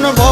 no, no, no.